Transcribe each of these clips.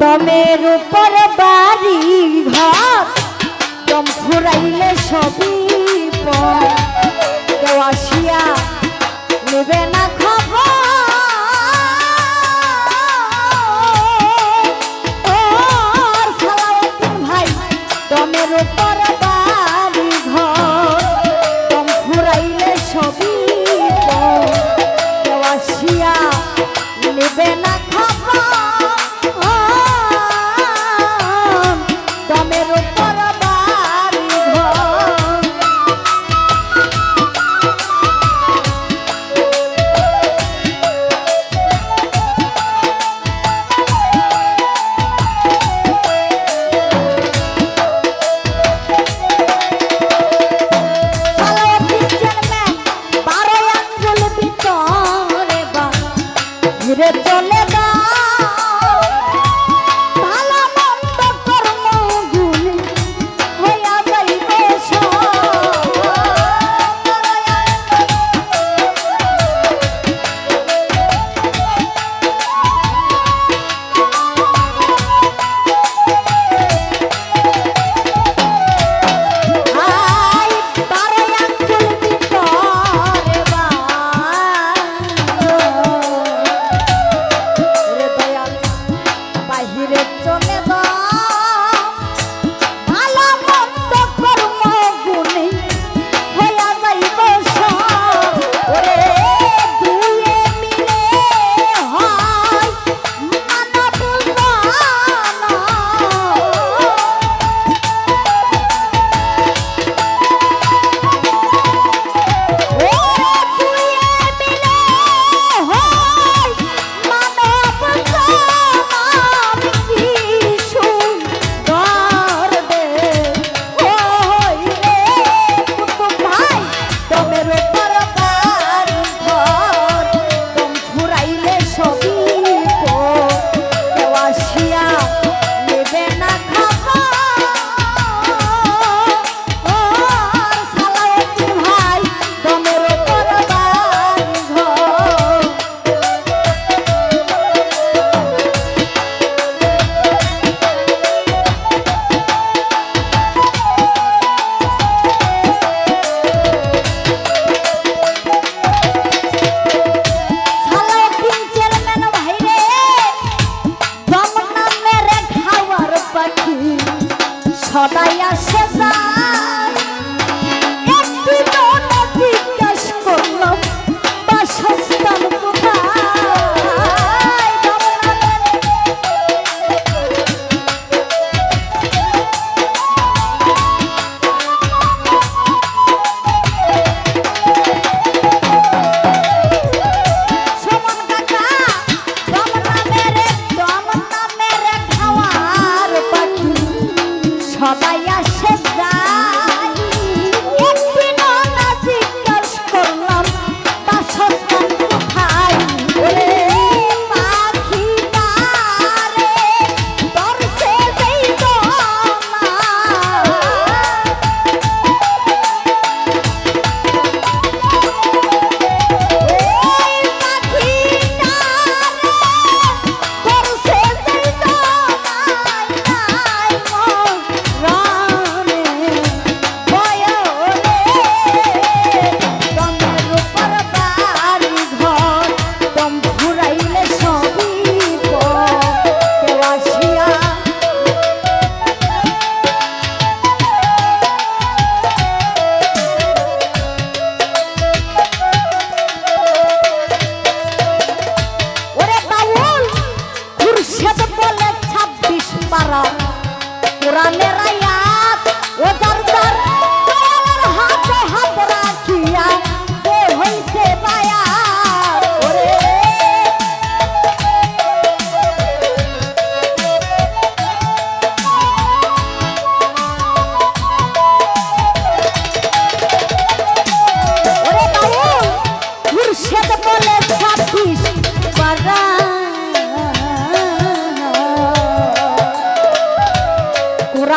দমের উপর বাড়ি ঘর দম ফুরাইলে সবই কেউ আসিয়া নেবে না খবর। ভাই দমের উপর বাড়ি ঘর দম ফুরাইলে সবই কেউ আসিয়া নেবে না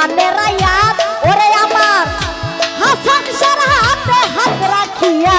প্রাণেরা ইয়াদ ওরে আমার হাসান সার হাতে হাত রাখিয়া